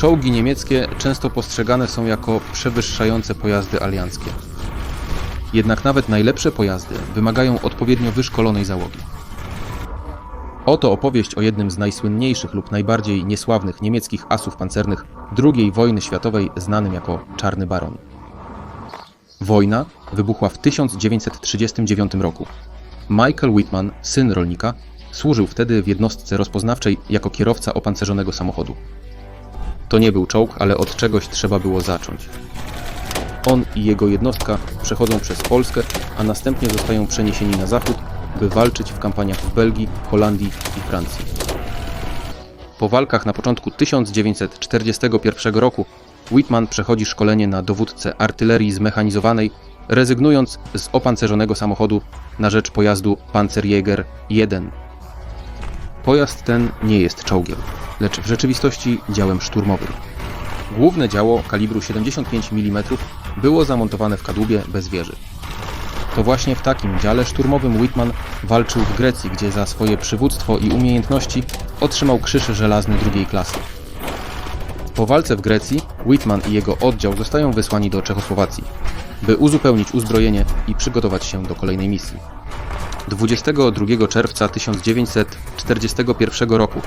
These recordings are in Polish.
Czołgi niemieckie często postrzegane są jako przewyższające pojazdy alianckie. Jednak nawet najlepsze pojazdy wymagają odpowiednio wyszkolonej załogi. Oto opowieść o jednym z najsłynniejszych lub najbardziej niesławnych niemieckich asów pancernych II wojny światowej, znanym jako Czarny Baron. Wojna wybuchła w 1939 roku. Michael Whitman, syn rolnika, służył wtedy w jednostce rozpoznawczej jako kierowca opancerzonego samochodu. To nie był czołg, ale od czegoś trzeba było zacząć. On i jego jednostka przechodzą przez Polskę, a następnie zostają przeniesieni na zachód, by walczyć w kampaniach w Belgii, Holandii i Francji. Po walkach na początku 1941 roku Whitman przechodzi szkolenie na dowódcę artylerii zmechanizowanej, rezygnując z opancerzonego samochodu na rzecz pojazdu Panzerjäger 1. Pojazd ten nie jest czołgiem, lecz w rzeczywistości działem szturmowym. Główne działo kalibru 75 mm było zamontowane w kadłubie bez wieży. To właśnie w takim dziale szturmowym Whitman walczył w Grecji, gdzie za swoje przywództwo i umiejętności otrzymał krzyż żelazny drugiej klasy. Po walce w Grecji Whitman i jego oddział zostają wysłani do Czechosłowacji, by uzupełnić uzbrojenie i przygotować się do kolejnej misji. 22 czerwca 1941 roku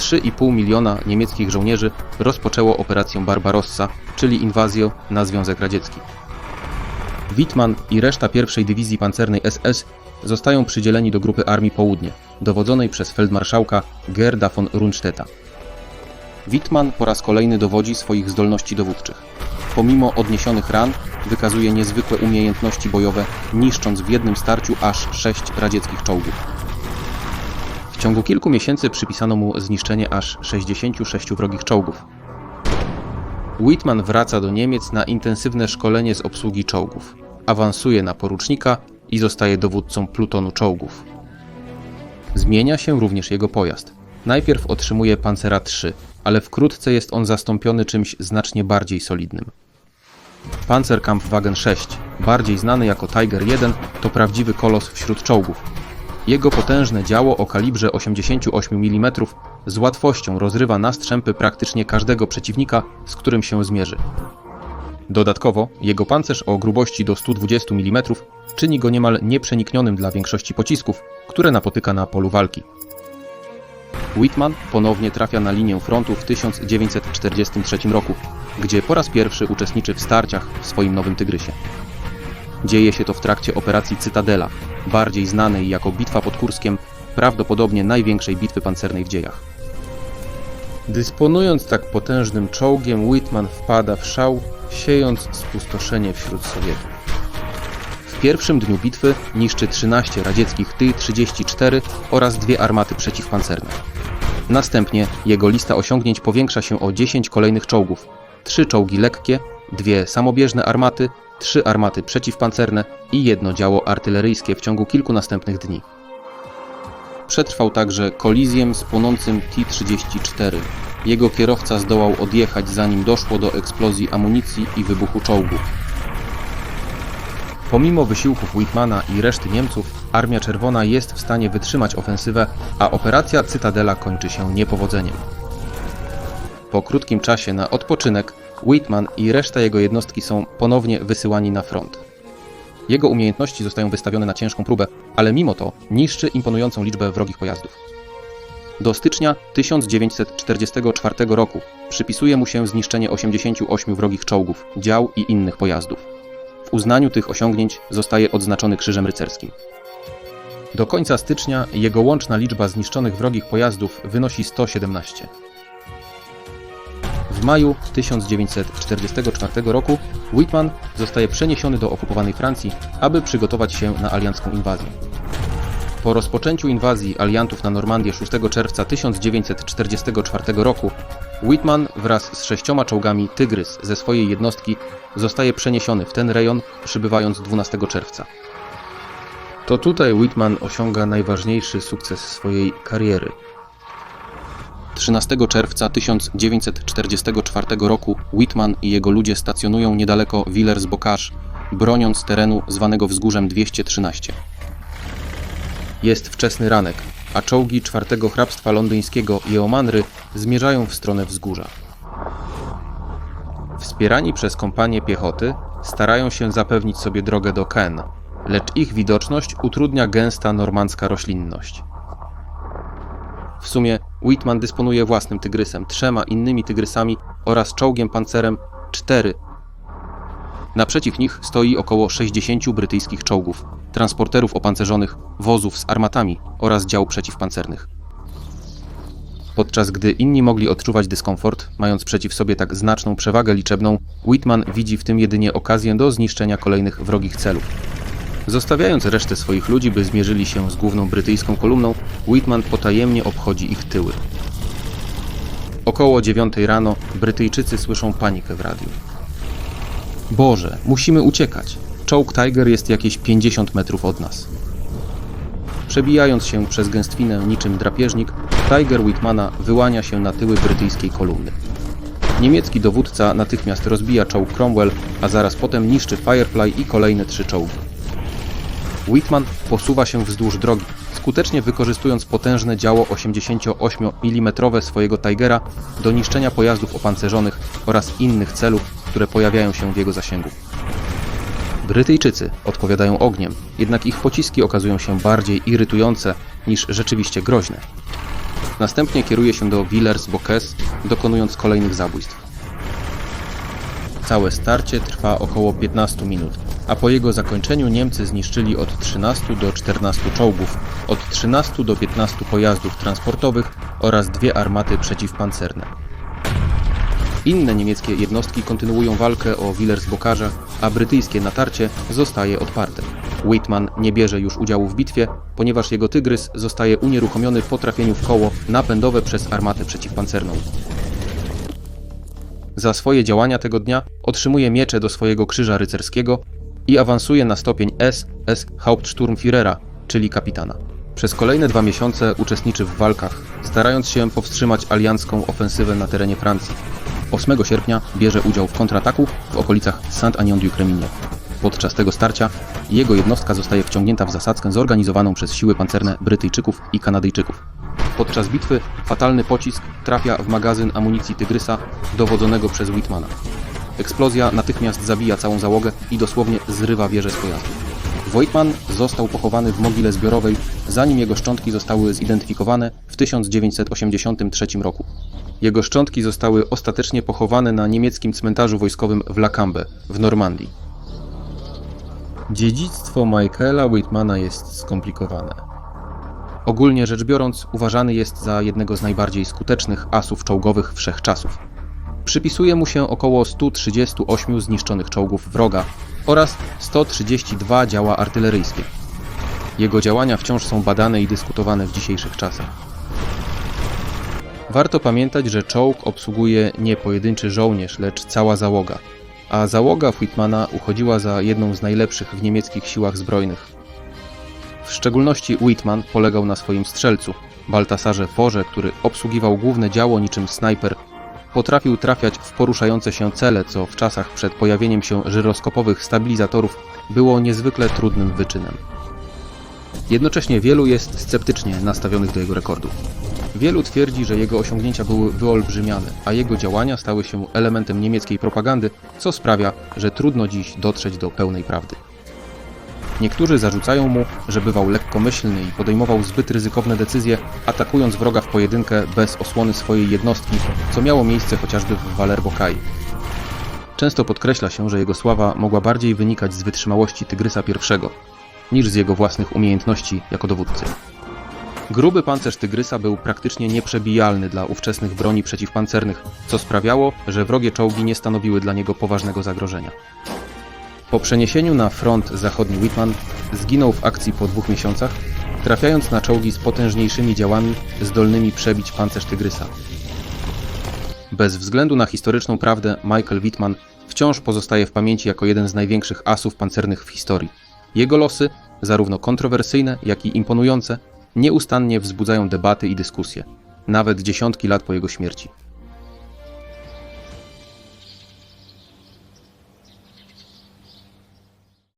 3,5 miliona niemieckich żołnierzy rozpoczęło operację Barbarossa, czyli inwazję na Związek Radziecki. Wittmann i reszta pierwszej dywizji pancernej SS zostają przydzieleni do grupy Armii Południe, dowodzonej przez feldmarszałka Gerda von Rundstedta. Wittmann po raz kolejny dowodzi swoich zdolności dowódczych. Pomimo odniesionych ran, wykazuje niezwykłe umiejętności bojowe, niszcząc w jednym starciu aż sześć radzieckich czołgów. W ciągu kilku miesięcy przypisano mu zniszczenie aż 66 wrogich czołgów. Whitman wraca do Niemiec na intensywne szkolenie z obsługi czołgów. Awansuje na porucznika i zostaje dowódcą plutonu czołgów. Zmienia się również jego pojazd. Najpierw otrzymuje Pancera III, ale wkrótce jest on zastąpiony czymś znacznie bardziej solidnym. Panzerkampfwagen 6, bardziej znany jako Tiger 1, to prawdziwy kolos wśród czołgów. Jego potężne działo o kalibrze 88 mm z łatwością rozrywa na strzępy praktycznie każdego przeciwnika, z którym się zmierzy. Dodatkowo, jego pancerz o grubości do 120 mm czyni go niemal nieprzeniknionym dla większości pocisków, które napotyka na polu walki. Whitman ponownie trafia na linię frontu w 1943 roku, gdzie po raz pierwszy uczestniczy w starciach w swoim nowym Tygrysie. Dzieje się to w trakcie operacji Cytadela, bardziej znanej jako Bitwa pod Kurskiem, prawdopodobnie największej bitwy pancernej w dziejach. Dysponując tak potężnym czołgiem, Whitman wpada w szał, siejąc spustoszenie wśród Sowietów. W pierwszym dniu bitwy niszczy 13 radzieckich Ty-34 oraz dwie armaty przeciwpancerne. Następnie jego lista osiągnięć powiększa się o 10 kolejnych czołgów, trzy czołgi lekkie, dwie samobieżne armaty, trzy armaty przeciwpancerne i jedno działo artyleryjskie w ciągu kilku następnych dni. Przetrwał także kolizję z płonącym T-34. Jego kierowca zdołał odjechać zanim doszło do eksplozji amunicji i wybuchu czołgu. Pomimo wysiłków Whitmana i reszty Niemców, Armia Czerwona jest w stanie wytrzymać ofensywę, a operacja Cytadela kończy się niepowodzeniem. Po krótkim czasie na odpoczynek, Whitman i reszta jego jednostki są ponownie wysyłani na front. Jego umiejętności zostają wystawione na ciężką próbę, ale mimo to niszczy imponującą liczbę wrogich pojazdów. Do stycznia 1944 roku przypisuje mu się zniszczenie 88 wrogich czołgów, dział i innych pojazdów. W uznaniu tych osiągnięć zostaje odznaczony Krzyżem Rycerskim. Do końca stycznia jego łączna liczba zniszczonych wrogich pojazdów wynosi 117. W maju 1944 roku Whitman zostaje przeniesiony do okupowanej Francji, aby przygotować się na aliancką inwazję. Po rozpoczęciu inwazji aliantów na Normandię 6 czerwca 1944 roku, Whitman wraz z sześcioma czołgami Tygrys ze swojej jednostki zostaje przeniesiony w ten rejon, przybywając 12 czerwca. To tutaj Whitman osiąga najważniejszy sukces swojej kariery. 13 czerwca 1944 roku Whitman i jego ludzie stacjonują niedaleko Villers-Bocage, broniąc terenu zwanego wzgórzem 213. Jest wczesny ranek, a czołgi czwartego hrabstwa londyńskiego Jeomanry zmierzają w stronę wzgórza. Wspierani przez kompanię piechoty, starają się zapewnić sobie drogę do Ken, lecz ich widoczność utrudnia gęsta normandzka roślinność. W sumie Whitman dysponuje własnym tygrysem, trzema innymi tygrysami oraz czołgiem pancerem 4. Naprzeciw nich stoi około 60 brytyjskich czołgów, transporterów opancerzonych, wozów z armatami oraz dział przeciwpancernych. Podczas gdy inni mogli odczuwać dyskomfort, mając przeciw sobie tak znaczną przewagę liczebną, Whitman widzi w tym jedynie okazję do zniszczenia kolejnych wrogich celów. Zostawiając resztę swoich ludzi, by zmierzyli się z główną brytyjską kolumną, Whitman potajemnie obchodzi ich tyły. Około 9 rano Brytyjczycy słyszą panikę w radiu. Boże, musimy uciekać. Czołg Tiger jest jakieś 50 metrów od nas. Przebijając się przez gęstwinę niczym drapieżnik, Tiger Whitmana wyłania się na tyły brytyjskiej kolumny. Niemiecki dowódca natychmiast rozbija czołg Cromwell, a zaraz potem niszczy Firefly i kolejne trzy czołgi. Whitman posuwa się wzdłuż drogi, skutecznie wykorzystując potężne działo 88 mm swojego Tigera do niszczenia pojazdów opancerzonych oraz innych celów, które pojawiają się w jego zasięgu. Brytyjczycy odpowiadają ogniem, jednak ich pociski okazują się bardziej irytujące niż rzeczywiście groźne. Następnie kieruje się do Villers-Bocage, dokonując kolejnych zabójstw. Całe starcie trwa około 15 minut, a po jego zakończeniu Niemcy zniszczyli od 13 do 14 czołgów, od 13 do 15 pojazdów transportowych oraz dwie armaty przeciwpancerne. Inne niemieckie jednostki kontynuują walkę o Villers-Bocage, a brytyjskie natarcie zostaje odparte. Whitman nie bierze już udziału w bitwie, ponieważ jego tygrys zostaje unieruchomiony po trafieniu w koło napędowe przez armatę przeciwpancerną. Za swoje działania tego dnia otrzymuje miecze do swojego krzyża rycerskiego i awansuje na stopień S S Hauptsturmführera, czyli kapitana. Przez kolejne dwa miesiące uczestniczy w walkach, starając się powstrzymać aliancką ofensywę na terenie Francji. 8 sierpnia bierze udział w kontrataku w okolicach Saint-Agnan-du-Crémigne. Podczas tego starcia jego jednostka zostaje wciągnięta w zasadzkę zorganizowaną przez siły pancerne Brytyjczyków i Kanadyjczyków. Podczas bitwy fatalny pocisk trafia w magazyn amunicji Tygrysa dowodzonego przez Whitmana. Eksplozja natychmiast zabija całą załogę i dosłownie zrywa wieżę z pojazdu. Voigtman został pochowany w mogile zbiorowej, zanim jego szczątki zostały zidentyfikowane w 1983 roku. Jego szczątki zostały ostatecznie pochowane na niemieckim cmentarzu wojskowym w Lacambe w Normandii. Dziedzictwo Michaela Whitmana jest skomplikowane. Ogólnie rzecz biorąc, uważany jest za jednego z najbardziej skutecznych asów czołgowych wszechczasów. Przypisuje mu się około 138 zniszczonych czołgów wroga oraz 132 działa artyleryjskie. Jego działania wciąż są badane i dyskutowane w dzisiejszych czasach. Warto pamiętać, że czołg obsługuje nie pojedynczy żołnierz, lecz cała załoga, a załoga Whitmana uchodziła za jedną z najlepszych w niemieckich siłach zbrojnych. W szczególności Whitman polegał na swoim strzelcu, Baltasarze Forze, który obsługiwał główne działo niczym snajper. Potrafił trafiać w poruszające się cele, co w czasach przed pojawieniem się żyroskopowych stabilizatorów było niezwykle trudnym wyczynem. Jednocześnie wielu jest sceptycznie nastawionych do jego rekordów. Wielu twierdzi, że jego osiągnięcia były wyolbrzymiane, a jego działania stały się elementem niemieckiej propagandy, co sprawia, że trudno dziś dotrzeć do pełnej prawdy. Niektórzy zarzucają mu, że bywał lekkomyślny i podejmował zbyt ryzykowne decyzje, atakując wroga w pojedynkę bez osłony swojej jednostki, co miało miejsce chociażby w Valer-Bocai. Często podkreśla się, że jego sława mogła bardziej wynikać z wytrzymałości Tygrysa I niż z jego własnych umiejętności jako dowódcy. Gruby pancerz Tygrysa był praktycznie nieprzebijalny dla ówczesnych broni przeciwpancernych, co sprawiało, że wrogie czołgi nie stanowiły dla niego poważnego zagrożenia. Po przeniesieniu na front zachodni Whitman zginął w akcji po dwóch miesiącach, trafiając na czołgi z potężniejszymi działami zdolnymi przebić pancerz Tygrysa. Bez względu na historyczną prawdę, Michael Whitman wciąż pozostaje w pamięci jako jeden z największych asów pancernych w historii. Jego losy, zarówno kontrowersyjne, jak i imponujące, nieustannie wzbudzają debaty i dyskusje, nawet dziesiątki lat po jego śmierci.